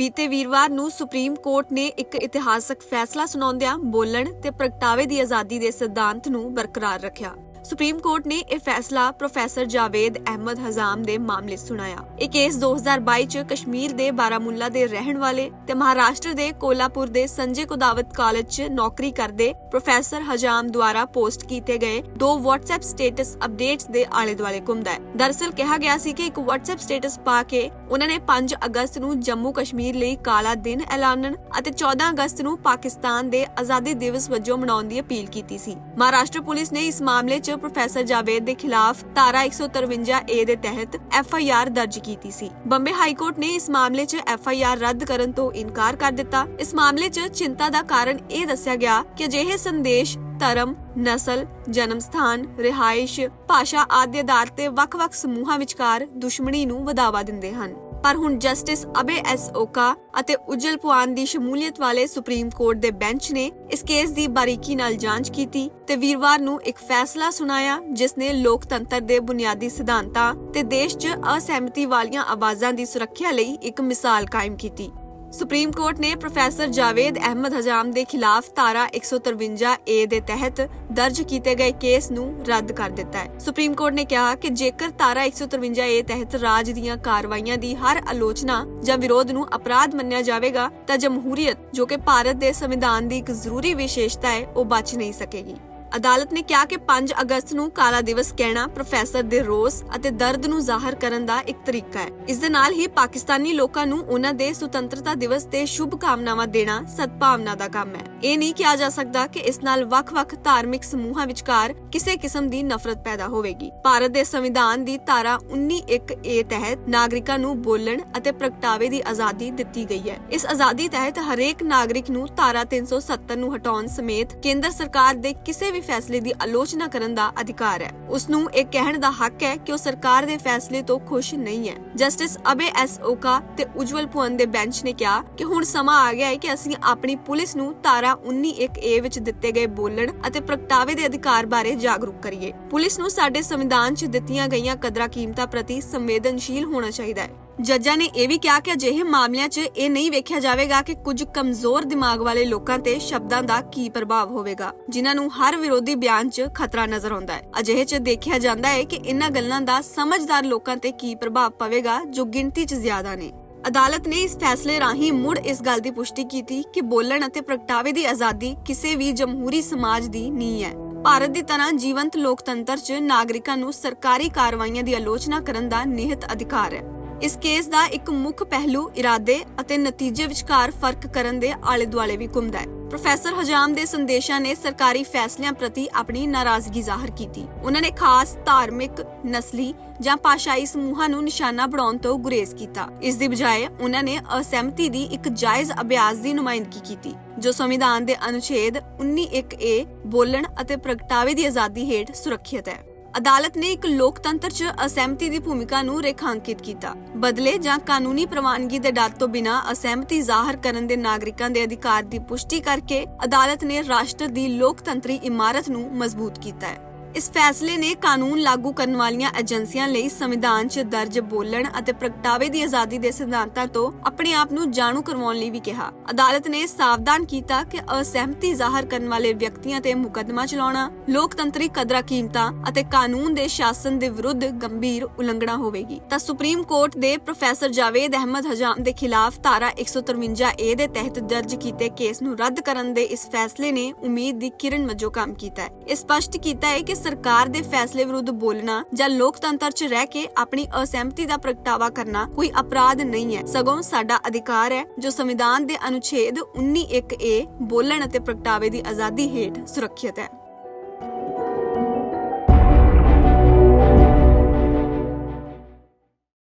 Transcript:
ਬੀਤੇ ਵੀਰਵਾਰ ਨੂੰ ਸੁਪਰੀਮ ਕੋਰਟ ਨੇ ਇੱਕ ਇਤਿਹਾਸਕ ਫੈਸਲਾ ਸੁਣਾਉਂਦਿਆਂ ਬੋਲਣ ਤੇ ਪ੍ਰਗਟਾਵੇ ਦੀ ਆਜ਼ਾਦੀ ਦੇ ਸਿਧਾਂਤ ਨੂੰ ਬਰਕਰਾਰ ਰੱਖਿਆ। ਸੁਪਰੀਮ ਕੋਰਟ ਨੇ ਇਹ ਫੈਸਲਾ ਪ੍ਰੋਫੈਸਰ ਜਾਵੇਦ ਅਹਿਮਦ ਹਜ਼ਾਮ ਦੇ ਮਾਮਲੇ ਸੁਣਾਇਆ। ਇਹ ਕੇਸ 2022 ਚ ਕਸ਼ਮੀਰ ਦੇ ਬਾਰਾਮੁੱਲਾ ਦੇ ਰਹਿਣ ਵਾਲੇ ਤੇ ਮਹਾਰਾਸ਼ਟਰ ਦੇ ਕੋਲਾਪੁਰ ਦੇ ਸੰਜੇ ਕੁਦਾਵਤ ਕਾਲਜ 'ਚ ਨੌਕਰੀ ਕਰਦੇ ਪ੍ਰੋਫੈਸਰ ਹਜ਼ਾਮ ਦੁਆਰਾ ਪੋਸਟ ਕੀਤੇ ਗਏ ਦੋ WhatsApp ਸਟੇਟਸ ਅਪਡੇਟਸ ਦੇ ਆਲੇ ਦੁਆਲੇ ਘੁੰਮਦਾ ਹੈ। ਦਰਅਸਲ ਕਿਹਾ ਗਿਆ ਸੀ ਕਿ ਇੱਕ WhatsApp ਸਟੇਟਸ ਪਾ ਕੇ ਉਹਨਾਂ ਨੇ 5 ਅਗਸਤ ਨੂੰ ਜੰਮੂ ਕਸ਼ਮੀਰ ਲਈ ਕਾਲਾ ਦਿਨ ਐਲਾਨਣ ਅਤੇ 14 ਅਗਸਤ ਨੂੰ ਪਾਕਿਸਤਾਨ ਦੇ ਆਜ਼ਾਦੀ ਦਿਵਸ ਵਜੋਂ ਮਨਾਉਣ ਦੀ ਅਪੀਲ ਕੀਤੀ ਸੀ। ਮਹਾਰਾਸ਼ਟਰ ਪੁਲਿਸ ਨੇ ਇਸ ਮਾਮਲੇ 'ਚ ਪ੍ਰੋਫੈਸਰ ਜਾਵੇਦ ਦੇ ਖਿਲਾਫ ਧਾਰਾ 153 ਏ ਦੇ ਤਹਿਤ ਐਫ ਆਈ ਆਰ ਦਰਜ ਕੀਤੀ ਸੀ ਬੰਬੇ ਹਾਈ ਕੋਰਟ ਨੇ ਇਸ ਮਾਮਲੇ 'ਚ ਐਫ ਆਈ ਆਰ ਰੱਦ ਕਰਨ ਤੋਂ ਇਨਕਾਰ ਕਰ ਦਿੱਤਾ ਇਸ ਮਾਮਲੇ 'ਚ ਚਿੰਤਾ ਦਾ ਕਾਰਨ ਇਹ ਦੱਸਿਆ ਗਿਆ ਕਿ ਅਜਿਹੇ ਸੰਦੇਸ਼ ਧਰਮ, ਨਸਲ, ਜਨਮ ਸਥਾਨ, ਰਿਹਾਇਸ਼, ਭਾਸ਼ਾ ਆਦਿ ਦੇ ਆਧਾਰ ਤੇ ਵੱਖ-ਵੱਖ ਸਮੂਹਾਂ ਵਿਚਕਾਰ ਦੁਸ਼ਮਣੀ ਨੂੰ ਵਧਾਵਾ ਦਿੰਦੇ ਹਨ। ਪਰ ਹੁਣ ਜਸਟਿਸ ਅਬੇ ਐਸ ਓਕਾ ਅਤੇ ਉਜਲ ਪੁਆਨ ਦੀ ਸ਼ਮੂਲੀਅਤ ਵਾਲੇ ਸੁਪਰੀਮ ਕੋਰਟ ਦੇ ਬੈਂਚ ਨੇ ਇਸ ਕੇਸ ਦੀ ਬਾਰੀਕੀ ਨਾਲ ਜਾਂਚ ਕੀਤੀ ਤੇ ਵੀਰਵਾਰ ਨੂੰ ਇੱਕ ਫੈਸਲਾ ਸੁਣਾਇਆ, ਜਿਸ ਨੇ ਲੋਕਤੰਤਰ ਦੇ ਬੁਨਿਆਦੀ ਸਿਧਾਂਤਾਂ ਤੇ ਦੇਸ਼ 'ਚ ਅਸਹਿਮਤੀ ਵਾਲੀਆਂ ਆਵਾਜ਼ਾਂ ਦੀ ਸੁਰੱਖਿਆ ਲਈ ਇੱਕ ਮਿਸਾਲ ਕਾਇਮ ਕੀਤੀ। ਸੁਪਰੀਮ ਕੋਰਟ ਨੇ ਪ੍ਰੋਫੈਸਰ ਜਾਵੇਦ ਅਹਿਮਦ ਹਜਾਮ ਦੇ ਖਿਲਾਫ ਧਾਰਾ 153 ਏ ਦੇ ਤਹਿਤ ਦਰਜ ਕੀਤੇ ਗਏ ਕੇਸ ਨੂੰ ਰੱਦ ਕਰ ਦਿੱਤਾ ਹੈ। ਸੁਪਰੀਮ ਕੋਰਟ ਨੇ ਕਿਹਾ ਕਿ ਜੇਕਰ ਧਾਰਾ 153 ਏ ਤਹਿਤ ਰਾਜ ਦੀਆਂ ਕਾਰਵਾਈਆਂ ਦੀ ਹਰ ਆਲੋਚਨਾ ਜਾਂ ਵਿਰੋਧ ਨੂੰ ਅਪਰਾਧ ਮੰਨਿਆ ਜਾਵੇਗਾ, ਤਾਂ ਜਮਹੂਰੀਅਤ ਜੋ ਕਿ ਭਾਰਤ ਦੇ ਸੰਵਿਧਾਨ ਦੀ ਇੱਕ ਜ਼ਰੂਰੀ ਵਿਸ਼ੇਸ਼ਤਾ ਹੈ, ਉਹ ਬਚ ਨਹੀਂ ਸਕੇਗੀ। ਅਦਾਲਤ ਨੇ ਕਿਹਾ ਕਿ 5 ਅਗਸਤ ਨੂੰ ਕਾਲਾ ਦਿਵਸ ਕਹਿਣਾ ਪ੍ਰੋਫੈਸਰ ਦੇ ਰੋਸ ਅਤੇ ਦਰਦ ਨੂੰ ਜ਼ਾਹਰ ਕਰਨ ਦਾ ਇੱਕ ਤਰੀਕਾ ਹੈ। ਇਸ ਦੇ ਨਾਲ ਹੀ ਪਾਕਿਸਤਾਨੀ ਲੋਕਾਂ ਨੂੰ ਉਹਨਾਂ ਦੇ ਸੁਤੰਤਰਤਾ ਦਿਵਸ ਤੇ ਸ਼ੁਭ ਕਾਮਨਾਵਾਂ ਦੇਣਾ ਸਦਭਾਵਨਾ ਦਾ ਕੰਮ ਹੈ। ਇਹ ਨਹੀਂ ਕਿਹਾ ਜਾ ਸਕਦਾ ਕਿ ਇਸ ਨਾਲ ਵੱਖ-ਵੱਖ ਧਾਰਮਿਕ ਸਮੂਹਾਂ ਵਿਚਕਾਰ ਕਿਸੇ ਕਿਸਮ ਦੀ ਨਫ਼ਰਤ ਪੈਦਾ ਹੋਵੇਗੀ। ਭਾਰਤ ਦੇ ਸੰਵਿਧਾਨ ਦੀ ਧਾਰਾ 19(1) ਏ ਤਹਿਤ ਨਾਗਰਿਕਾਂ ਨੂੰ ਬੋਲਣ ਅਤੇ ਪ੍ਰਗਟਾਵੇ ਦੀ ਆਜ਼ਾਦੀ ਦਿੱਤੀ ਗਈ ਹੈ। ਇਸ ਆਜ਼ਾਦੀ ਤਹਿਤ ਹਰੇਕ ਨਾਗਰਿਕ ਨੂੰ ਧਾਰਾ 370 ਨੂੰ ਹਟਾਉਣ ਸਮੇਤ ਕੇਂਦਰ ਸਰਕਾਰ ਦੇ ਕਿਸੇ ਵੀ ਫੈਸਲੇ ਦੀ ਆਲੋਚਨਾ ਕਰਨ ਦਾ ਅਧਿਕਾਰ ਹੈ। ਉਸ ਨੂੰ ਇਹ ਕਹਿਣ ਦਾ ਹੱਕ ਹੈ ਕਿ ਉਹ ਸਰਕਾਰ ਦੇ ਫੈਸਲੇ ਤੋਂ ਖੁਸ਼ ਨਹੀਂ ਹੈ। ਜਸਟਿਸ ਅਬੇ ਐਸ ਓਕਾ ਤੇ ਉਜਵਲ ਭੁਵਨ ਦੇ ਬੈਂਚ ਨੇ ਕਿਹਾ ਕਿ ਹੁਣ ਸਮਾਂ ਆ ਗਿਆ ਹੈ ਕਿ ਅਸੀਂ ਆਪਣੀ ਪੁਲਿਸ ਨੂੰ ਧਾਰਾ 19(1) ਏ ਵਿੱਚ ਦਿੱਤੇ ਗਏ ਬੋਲਣ ਅਤੇ ਪ੍ਰਗਟਾਵੇ ਦੇ ਅਧਿਕਾਰ ਬਾਰੇ ਜਾਗਰੂਕ ਕਰੀਏ। ਪੁਲਿਸ ਨੂੰ ਸਾਡੇ ਸੰਵਿਧਾਨ 'ਚ ਦਿੱਤੀਆਂ ਗਈਆਂ ਕਦਰਾਂ ਕੀਮਤਾਂ ਪ੍ਰਤੀ ਸੰਵੇਦਨਸ਼ੀਲ ਹੋਣਾ ਚਾਹੀਦਾ ਹੈ। ਜੱਜਾਂ ਨੇ ਇਹ ਵੀ ਕਿਹਾ ਕਿ ਅਜਿਹੇ ਮਾਮਲਿਆਂ 'ਚ ਇਹ ਨਹੀਂ ਵੇਖਿਆ ਜਾਵੇਗਾ ਕਿ ਕੁਝ ਕਮਜ਼ੋਰ ਦਿਮਾਗ ਵਾਲੇ ਲੋਕਾਂ ਤੇ ਸ਼ਬਦਾਂ ਦਾ ਕੀ ਪ੍ਰਭਾਵ ਹੋਵੇਗਾ, ਜਿਨ੍ਹਾਂ ਨੂੰ ਹਰ ਵਿਰੋਧੀ ਬਿਆਨ 'ਚ ਖਤਰਾ ਨਜ਼ਰ ਆਉਂਦਾ ਹੈ। ਅਜਿਹੇ 'ਚ ਦੇਖਿਆ ਜਾਂਦਾ ਹੈ ਕਿ ਇਹਨਾਂ ਗੱਲਾਂ ਦਾ ਸਮਝਦਾਰ ਲੋਕਾਂ ਤੇ ਕੀ ਪ੍ਰਭਾਵ ਪਵੇਗਾ, ਜੋ ਗਿਣਤੀ 'ਚ ਜ਼ਿਆਦਾ ਨੇ। ਅਦਾਲਤ ਨੇ ਇਸ ਫੈਸਲੇ ਰਾਹੀਂ ਮੁੜ ਇਸ ਗੱਲ ਦੀ ਪੁਸ਼ਟੀ ਕੀਤੀ ਕਿ ਬੋਲਣ ਅਤੇ ਪ੍ਰਗਟਾਵੇ ਦੀ ਆਜ਼ਾਦੀ ਕਿਸੇ ਵੀ ਜਮਹੂਰੀ ਸਮਾਜ ਦੀ ਨੀਂਹ ਹੈ। ਭਾਰਤ ਦੀ ਤਰ੍ਹਾਂ ਜੀਵੰਤ ਲੋਕਤੰਤਰ 'ਚ ਨਾਗਰਿਕਾਂ ਨੂੰ ਸਰਕਾਰੀ ਕਾਰਵਾਈਆਂ ਦੀ ਆਲੋਚਨਾ ਕਰਨ ਦਾ ਨਿਹਤ ਅਧਿਕਾਰ ਹੈ। ਇਸ ਕੇਸ ਦਾ ਇੱਕ ਮੁੱਖ ਪਹਿਲੂ ਇਰਾਦੇ ਅਤੇ ਨਤੀਜੇ ਵਿਚਕਾਰ ਫ਼ਰਕ ਕਰਨ ਦੇ ਆਲੇ-ਦੁਆਲੇ ਵੀ ਘੁੰਮਦਾ ਹੈ। ਪ੍ਰੋਫੈਸਰ ਹਜਾਮ ਦੇ ਸੰਦੇਸ਼ਾਂ ਨੇ ਸਰਕਾਰੀ ਫੈਸਲਿਆਂ ਪ੍ਰਤੀ ਆਪਣੀ ਨਾਰਾਜ਼ਗੀ ਜ਼ਾਹਰ ਕੀਤੀ। ਉਹਨਾਂ ਨੇ ਖਾਸ ਧਾਰਮਿਕ, ਨਸਲੀ ਜਾਂ ਭਾਸ਼ਾਈ ਸਮੂਹਾਂ ਨੂੰ ਨਿਸ਼ਾਨਾ ਬਣਾਉਣ ਤੋਂ ਗੁਰੇਜ਼ ਕੀਤਾ। ਇਸ ਦੀ ਬਜਾਏ ਉਹਨਾਂ ਨੇ ਅਸਹਿਮਤੀ ਦੀ ਇੱਕ ਜਾਇਜ਼ ਅਭਿਆਸ ਦੀ ਨੁਮਾਇੰਦਗੀ ਕੀਤੀ, ਜੋ ਸੰਵਿਧਾਨ ਦੇ ਅਨੁਛੇਦ 19(1) ਏ ਬੋਲਣ ਅਤੇ ਪ੍ਰਗਟਾਵੇ ਦੀ ਆਜ਼ਾਦੀ ਹੇਠ ਸੁਰੱਖਿਅਤ ਹੈ। ਅਦਾਲਤ ਨੇ ਇੱਕ ਲੋਕਤੰਤਰ 'ਚ ਅਸਹਿਮਤੀ ਦੀ ਭੂਮਿਕਾ ਨੂੰ ਰੇਖਾਂਕਿਤ ਕੀਤਾ। ਬਦਲੇ ਜਾਂ ਕਾਨੂੰਨੀ ਪ੍ਰਵਾਨਗੀ ਦੇ ਡਰ ਤੋਂ ਬਿਨਾਂ ਅਸਹਿਮਤੀ ਜ਼ਾਹਰ ਕਰਨ ਦੇ ਨਾਗਰਿਕਾਂ ਦੇ ਅਧਿਕਾਰ ਦੀ ਪੁਸ਼ਟੀ ਕਰਕੇ ਅਦਾਲਤ ਨੇ ਰਾਸ਼ਟਰ ਦੀ ਲੋਕਤੰਤਰੀ ਇਮਾਰਤ ਨੂੰ ਮਜ਼ਬੂਤ ਕੀਤਾ ਹੈ। ਇਸ ਫੈਸਲੇ ਨੇ ਕਾਨੂੰਨ ਲਾਗੂ ਕਰਨ ਵਾਲੀਆਂ ਏਜੰਸੀਆਂ ਲਈ ਸੰਵਿਧਾਨ 'ਚ ਦਰਜ ਬੋਲਣ ਅਤੇ ਪ੍ਰਗਟਾਵੇ ਦੀ ਆਜ਼ਾਦੀ ਦੇ ਸਿਧਾਂਤਾਂ ਤੋਂ ਆਪਣੇ ਆਪ ਨੂੰ ਜਾਣੂ ਕਰਵਾਉਣ ਲਈ ਵੀ ਕਿਹਾ। ਅਦਾਲਤ ਨੇ ਸਾਵਧਾਨ ਕੀਤਾ ਕਿ ਅਸਹਿਮਤੀ ਜ਼ਾਹਰ ਕਰਨ ਵਾਲੇ ਵਿਅਕਤੀਆਂ ਤੇ ਮੁਕੱਦਮਾ ਚਲਾਉਣਾ ਲੋਕਤੰਤਰੀ ਕਦਰਾਂ ਕੀਮਤਾਂ ਅਤੇ ਕਾਨੂੰਨ ਦੇ ਸ਼ਾਸਨ ਦੇ ਵਿਰੁੱਧ ਗੰਭੀਰ ਉਲੰਘਣਾ ਹੋਵੇਗੀ। ਤਾਂ ਸੁਪਰੀਮ ਕੋਰਟ ਦੇ ਪ੍ਰੋਫੈਸਰ ਜਾਵੇਦ ਅਹਿਮਦ ਹਜਾਮ ਦੇ ਖਿਲਾਫ ਧਾਰਾ 153 ਏ ਦੇ ਤਹਿਤ ਦਰਜ ਕੀਤੇ ਕੇਸ ਨੂੰ ਰੱਦ ਕਰਨ ਦੇ ਇਸ ਫੈਸਲੇ ਨੇ ਉਮੀਦ ਦੀ ਕਿਰਨ ਵਜੋਂ ਕੰਮ ਕੀਤਾ ਹੈ। ਇਹ ਸਪਸ਼ਟ ਕੀਤਾ ਹੈ ਕਿ ਸਰਕਾਰ ਦੇ ਫੈਸਲੇ ਵਿਰੁੱਧ ਬੋਲਣਾ ਜਾਂ ਲੋਕਤੰਤਰ 'ਚ ਰਹਿ ਕੇ ਆਪਣੀ ਅਸਹਿਮਤੀ ਦਾ ਪ੍ਰਗਟਾਵਾ ਕਰਨਾ ਕੋਈ ਅਪਰਾਧ ਨਹੀਂ ਹੈ। ਸਗੋਂ ਸਾਡਾ ਅਧਿਕਾਰ ਹੈ ਜੋ ਸੰਵਿਧਾਨ ਦੇ ਅਨੁਛੇਦ 19(1) ਏ ਬੋਲਣ ਅਤੇ ਪ੍ਰਗਟਾਵੇ ਦੀ ਆਜ਼ਾਦੀ ਹੇਠ ਸੁਰੱਖਿਅਤ ਹੈ।